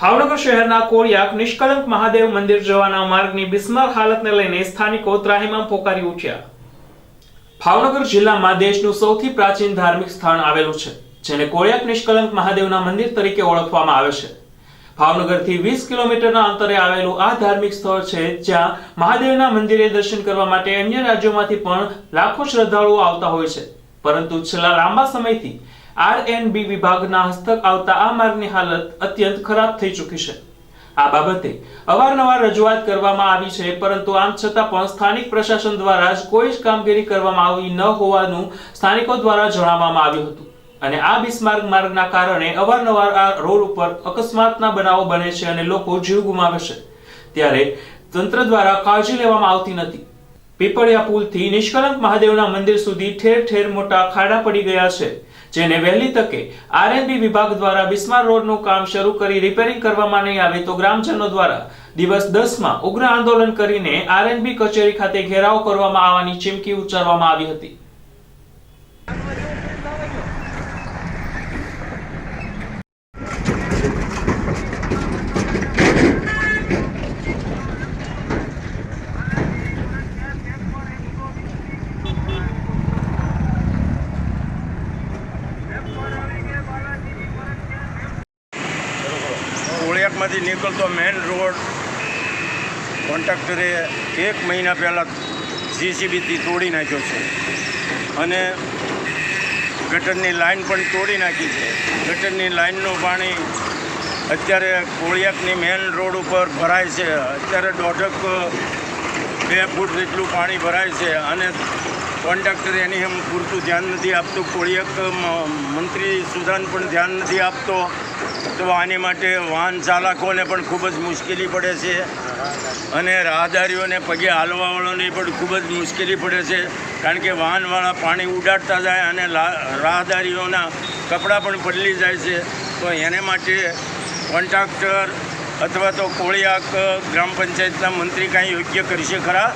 ભાવનગર શહેરના કોળિયાક નિષ્કલંક મહાદેવ મંદિર જવાના માર્ગની બિસ્માર હાલતને લઈને સ્થાનિકો ત્રાહિમામ પોકારી ઉઠ્યા. ભાવનગર જિલ્લામાં દેશનું સૌથી પ્રાચીન ધાર્મિક સ્થાન આવેલું છે, જેને કોળિયાક નિષ્કલંક મહાદેવના મંદિર તરીકે ઓળખવામાં આવે છે. ભાવનગરથી વીસ કિલોમીટરના અંતરે આવેલું આ ધાર્મિક સ્થળ છે, જ્યાં મહાદેવના મંદિરે દર્શન કરવા માટે અન્ય રાજ્યોમાંથી પણ લાખો શ્રદ્ધાળુઓ આવતા હોય છે. પરંતુ છેલ્લા લાંબા સમયથી આરએનબી વિભાગના હસ્તક આવતા આ માર્ગની હાલત અત્યંત ખરાબ થઈ ચૂકી છે. આ બાબતે અવારનવાર રજૂઆત કરવામાં આવી છે, પરંતુ આમ છતાં પણ સ્થાનિક પ્રશાસન દ્વારા જ કોઈ જ કામગીરી કરવામાં આવી ન હોવાનું સ્થાનિકો દ્વારા જણાવવામાં આવ્યું હતું. અને આ બિસ્માર્ગ માર્ગના કારણે અવારનવાર આ રોડ ઉપર અકસ્માતના બનાવો બને છે અને લોકો જીવ ગુમાવે છે. ત્યારે તંત્ર દ્વારા કાળજી લેવામાં આવતી નથી. પીપળિયા પુલથી નિષ્કલંક મહાદેવના મંદિર સુધી ઠેર ઠેર મોટા ખાડા પડી ગયા છે, જેને વહેલી તકે આરએનબી વિભાગ દ્વારા બિસ્માર રોડનું કામ શરૂ કરી રિપેરિંગ કરવામાં નહીં આવે તો ગ્રામજનો દ્વારા દિવસ દસમાં ઉગ્ર આંદોલન કરીને આરએનબી કચેરી ખાતે ઘેરાવ કરવામાં આવવાની ચીમકી ઉચ્ચારવામાં આવી હતી. કોળિયાકમાંથી નીકળતો મેઇન રોડ કોન્ટ્રાક્ટરે એક મહિના પહેલાં જીસીબીથી તોડી નાખ્યો છે. અને ગટરની લાઈન પણ તોડી નાખી છે. ગટરની લાઈનનું પાણી અત્યારે કોળિયાકની મેઇન રોડ ઉપર ભરાય છે. અત્યારે દોઢક, બે ફૂટ જેટલું પાણી ભરાય છે અને કોન્ટ્રાક્ટર એની એમ પૂરતું ધ્યાન નથી આપતું. કોળિયાક મંત્રી સુધાન પણ ધ્યાન નથી આપતો. તો આની માટે વાહન ચાલકોને પણ ખૂબ જ મુશ્કેલી પડે છે. અને રાહદારીઓને પગે હાલવાવાળાને પણ ખૂબ જ મુશ્કેલી પડે છે. કારણ કે વાહનવાળા પાણી ઉડાડતા જાય અને રાહદારીઓના કપડાં પણ બદલી જાય છે. તો એને માટે કોન્ટ્રાક્ટર અથવા તો કોળિયાક ગ્રામ પંચાયતના મંત્રી કાંઈ યોગ્ય કરશે ખરા?